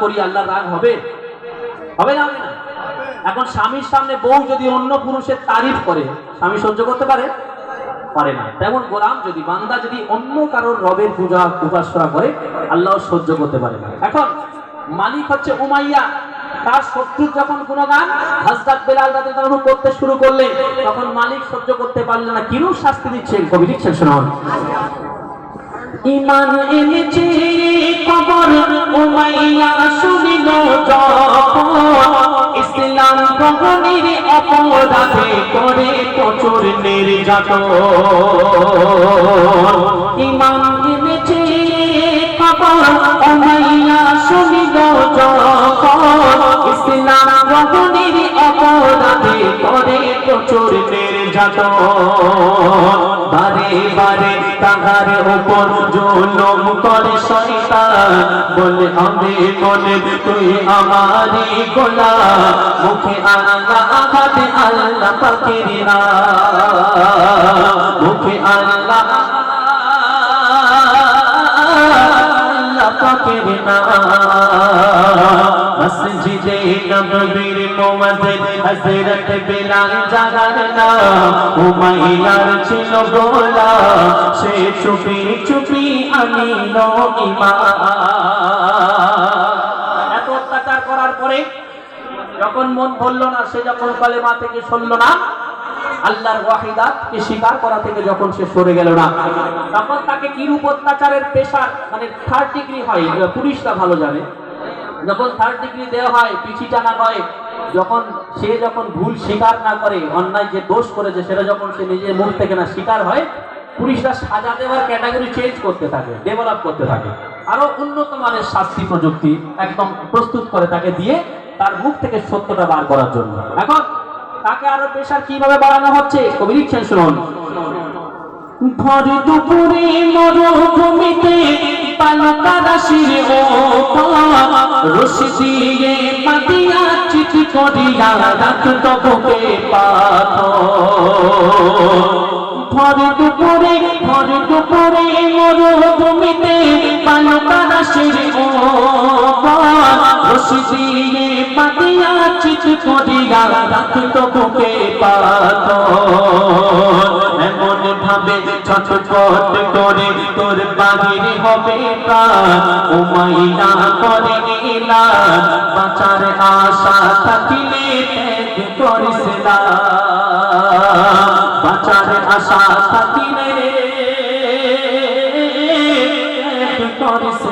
করি আল্লাহ রাগ হবে? হবে না এখন স্বামীর সামনে বউ যদি অন্য পুরুষের তারিফ করে, স্বামী সহ্য করতে পারে? পারে না। তেমন গোলাম যদি, বান্দা যদি অন্য কারোর রবের পূজা উপাসনা করে, আল্লাহ সহ্য করতে পারে না। এখন মালিক হচ্ছে উমাইয়া। তার শত্রুর যখন কোনো গান হাজরাত বেলাল রাতে করতে শুরু করলেন, তখন মালিক সহ্য করতে পারলেন না। কিরূপ শাস্তি দিচ্ছেন? কবি দিচ্ছেন শোনান। ইমান এনেছে গ্রহণের অপরাধে করে প্রচুর নির্যাত ইমাম এনেছে শুনিল যখন। ইসলাম গ্রহণের অপরাধে করে প্রচুর নির্যাতন। বারে বারে তাহার উপর জুলুম করে শয়তান। বলে আমি বলে, তুই আমারি গোলা মুখে আল্লাহ আঘাতে, আল্লাহ পাকের না মুখে আল্লাহ আল্লাহ পাকের না মসজিদে নববীর মুয়াজ্জিন হযরত বিলাল জাগার নাম। উমাইয়ার ছিল গোলা সে চুপি চুপি আনিল ইমান এত অত্যাচার করার পরে যখন মন না, সে যখন কালেমা থেকে সরল না, আল্লাহর ওয়াহিদাতকে স্বীকার করা থেকে যখন সে সরে গেল না, তখন তাকে কিরূপ অত্যাচারের পেশার মানে থার্ড ডিগ্রি হয় পুলিশটা ভালো জানে। যখন থার্ড ডিগ্রি দেওয়া হয় পিছি টানা হয় যখন সে যখন ভুল স্বীকার না করে, অন্যায় যে দোষ করেছে, সেটা যখন সে নিজের মুখ থেকে না স্বীকার হয়, পুলিশরা সাজা দেওয়ার ক্যাটাগরি চেঞ্জ করতে থাকে ডেভেলপ করতে থাকে। আরও উন্নত মানের শাস্তি প্রযুক্তি একদম প্রস্তুত করে তাকে দিয়ে তার মুখ থেকে সত্যটা বার করার জন্য। এখন, তাকে আরও পেশার কীভাবে বাড়ানো হচ্ছে? কবি লিখছেন, শুনুন। পালকা রাশির রশি দিয়ে পাতিয়া চিঠি করিয়া রাখত বুকে পাথ ভর দুপুরে ভর দুপুরে মরুভূমিতে পালকা রাশির রশি দিয়ে পাতিয়া চিঠি করিয়া রাখত বুকে পাথ ভাবে ছটফট করে তোর বাহির হবে উমাইয়া করে গেলা বাঁচার আশা থাকিলে করিস বাঁচার আশা থাকিলে করিস